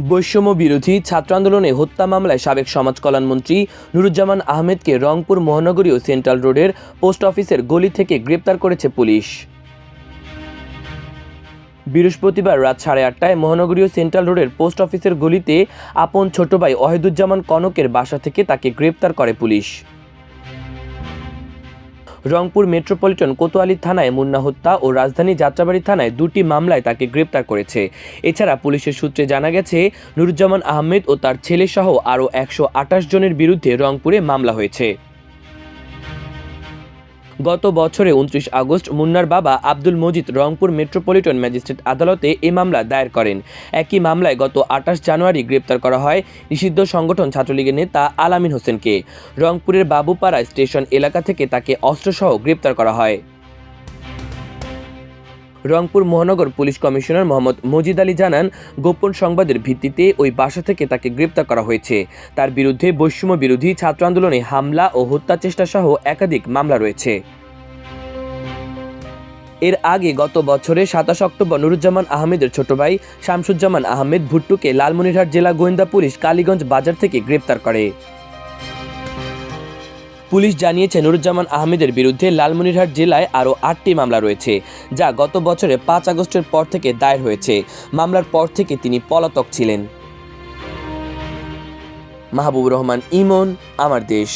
বৈষম্য বিরোধী ছাত্র আন্দোলনে হত্যা মামলায় সাবেক সমাজ কল্যাণমন্ত্রী নুরুজ্জামান আহমেদকে রংপুর মহানগরীয় সেন্ট্রাল রোডের পোস্ট অফিসের গলি থেকে গ্রেপ্তার করেছে পুলিশ। বৃহস্পতিবার রাত সাড়ে আটটায় মহানগরীয় সেন্ট্রাল রোডের পোস্ট অফিসের গলিতে আপন ছোট ভাই ওয়াহিদুজ্জামান কনকের বাসা থেকে তাকে গ্রেপ্তার করে পুলিশ। রংপুর মেট্রোপলিটন কোতোয়ালি থানায় মুন্না হত্যা ও রাজধানী যাত্রাবাড়ি থানায় দুটি মামলায় তাকে গ্রেপ্তার করেছে। এছাড়া পুলিশের সূত্রে জানা গেছে, নুরুজ্জামান আহমেদ ও তার ছেলেসহ আরও একশো আটাশ জনের বিরুদ্ধে রংপুরে মামলা হয়েছে। গত বছরে উনত্রিশ আগস্ট মুন্নার বাবা আব্দুল মজিদ রংপুর মেট্রোপলিটন ম্যাজিস্ট্রেট আদালতে এ মামলা দায়ের করেন। একই মামলায় গত আঠাশ জানুয়ারি গ্রেপ্তার করা হয় নিষিদ্ধ সংগঠন ছাত্রলীগের নেতা আলামিন হোসেনকে। রংপুরের বাবুপাড়া স্টেশন এলাকা থেকে তাকে অস্ত্রসহ গ্রেপ্তার করা হয়। রংপুর মহানগর পুলিশ কমিশনার মোহাম্মদ মজিদ আলী জানান, গোপন সংবাদের ভিত্তিতে ওই বাসা থেকে তাকে গ্রেপ্তার করা হয়েছে। তার বিরুদ্ধে বৈষম্য বিরোধী ছাত্র আন্দোলনে হামলা ও হত্যা চেষ্টা সহ একাধিক মামলা রয়েছে। এর আগে গত বছরে সাতাশ অক্টোবর নুরুজ্জামান আহমেদের ছোট ভাই শামসুজ্জামান আহমেদ ভুট্টুকে লালমনিরহাট জেলা গোয়েন্দা পুলিশ কালীগঞ্জ বাজার থেকে গ্রেপ্তার করে। পুলিশ জানিয়েছে, নুরুজ্জামান আহমেদের বিরুদ্ধে লালমনিরহাট জেলায় আরও আটটি মামলা রয়েছে, যা গত বছরে পাঁচ আগস্টের পর থেকে দায়ের হয়েছে। মামলার পর থেকে তিনি পলাতক ছিলেন। মাহবুব রহমান, ইমন, আমার দেশ।